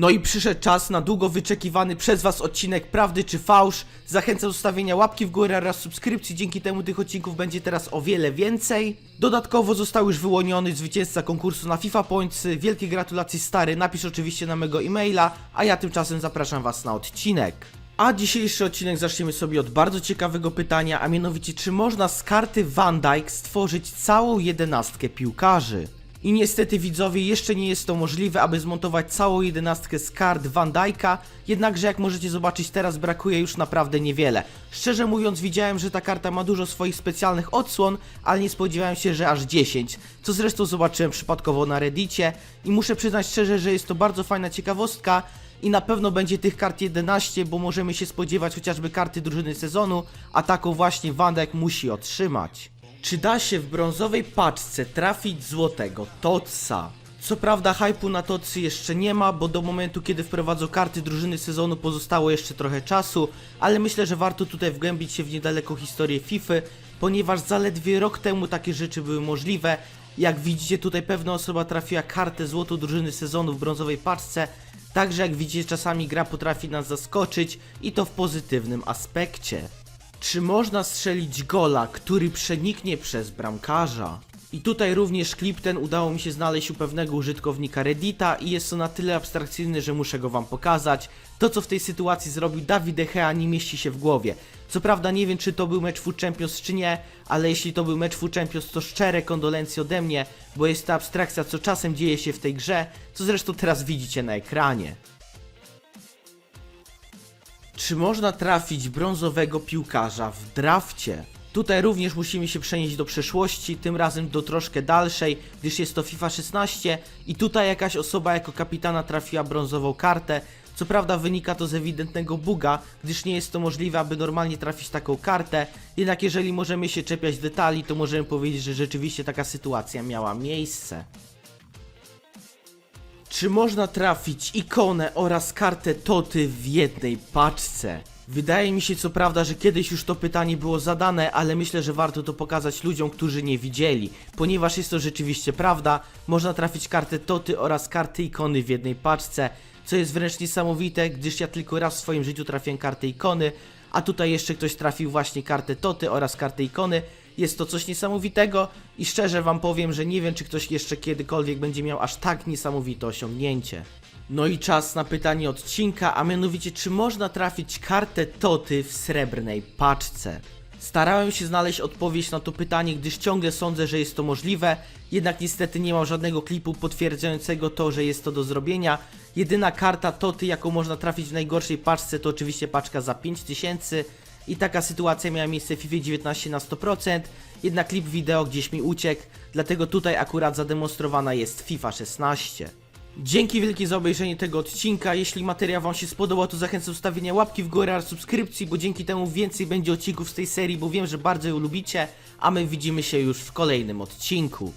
No i przyszedł czas na długo wyczekiwany przez was odcinek Prawdy czy Fałsz. Zachęcam do zostawienia łapki w górę oraz subskrypcji, dzięki temu tych odcinków będzie teraz o wiele więcej. Dodatkowo został już wyłoniony zwycięzca konkursu na FIFA Points. Wielkie gratulacje stary, napisz oczywiście na mego e-maila, a ja tymczasem zapraszam was na odcinek. A dzisiejszy odcinek zaczniemy sobie od bardzo ciekawego pytania, a mianowicie czy można z karty Van Dijk stworzyć całą jedenastkę piłkarzy? I niestety widzowie, jeszcze nie jest to możliwe, aby zmontować całą jedenastkę z kart Van jednakże jak możecie zobaczyć teraz brakuje już naprawdę niewiele. Szczerze mówiąc widziałem, że ta karta ma dużo swoich specjalnych odsłon, ale nie spodziewałem się, że aż 10, co zresztą zobaczyłem przypadkowo na reddicie i muszę przyznać szczerze, że jest to bardzo fajna ciekawostka, i na pewno będzie tych kart 11, bo możemy się spodziewać chociażby karty drużyny sezonu, a taką właśnie Van Dijk musi otrzymać. Czy da się w brązowej paczce trafić złotego Totsa? Co prawda hypu na Totsy jeszcze nie ma, bo do momentu kiedy wprowadzą karty drużyny sezonu pozostało jeszcze trochę czasu, ale myślę, że warto tutaj wgłębić się w niedaleką historię FIFA, ponieważ zaledwie rok temu takie rzeczy były możliwe. Jak widzicie tutaj pewna osoba trafiła kartę złotą drużyny sezonu w brązowej paczce, Także jak widzicie, czasami gra potrafi nas zaskoczyć i to w pozytywnym aspekcie. Czy można strzelić gola, który przeniknie przez bramkarza? I tutaj również klip ten udało mi się znaleźć u pewnego użytkownika Reddita i jest to na tyle abstrakcyjny, że muszę go wam pokazać. To co w tej sytuacji zrobił Dawid De Gea nie mieści się w głowie. Co prawda nie wiem czy to był mecz Food Champions czy nie, ale jeśli to był mecz Food Champions to szczere kondolencje ode mnie, bo jest to abstrakcja co czasem dzieje się w tej grze, co zresztą teraz widzicie na ekranie. Czy można trafić brązowego piłkarza w drafcie? Tutaj również musimy się przenieść do przeszłości, tym razem do troszkę dalszej, gdyż jest to FIFA 16 i tutaj jakaś osoba jako kapitana trafiła brązową kartę. Co prawda wynika to z ewidentnego buga, gdyż nie jest to możliwe, aby normalnie trafić taką kartę, jednak jeżeli możemy się czepiać detali, to możemy powiedzieć, że rzeczywiście taka sytuacja miała miejsce. Czy można trafić ikonę oraz kartę Toty w jednej paczce? Wydaje mi się co prawda, że kiedyś już to pytanie było zadane, ale myślę, że warto to pokazać ludziom, którzy nie widzieli, ponieważ jest to rzeczywiście prawda. Można trafić kartę Toty oraz karty ikony w jednej paczce, co jest wręcz niesamowite, gdyż ja tylko raz w swoim życiu trafiłem kartę ikony, a tutaj jeszcze ktoś trafił właśnie kartę Toty oraz kartę ikony. Jest to coś niesamowitego i szczerze wam powiem, że nie wiem, czy ktoś jeszcze kiedykolwiek będzie miał aż tak niesamowite osiągnięcie. No i czas na pytanie odcinka, a mianowicie czy można trafić kartę Toty w srebrnej paczce? Starałem się znaleźć odpowiedź na to pytanie, gdyż ciągle sądzę, że jest to możliwe, jednak niestety nie mam żadnego klipu potwierdzającego to, że jest to do zrobienia. Jedyna karta Toty, jaką można trafić w najgorszej paczce, to oczywiście paczka za 5000 i taka sytuacja miała miejsce w FIFA 19 na 100%, jednak klip wideo gdzieś mi uciekł, dlatego tutaj akurat zademonstrowana jest FIFA 16. Dzięki wielkie za obejrzenie tego odcinka. Jeśli materiał Wam się spodobał, to zachęcam do zostawienia łapki w górę oraz subskrypcji, bo dzięki temu więcej będzie odcinków z tej serii, bo wiem, że bardzo ją lubicie, a my widzimy się już w kolejnym odcinku.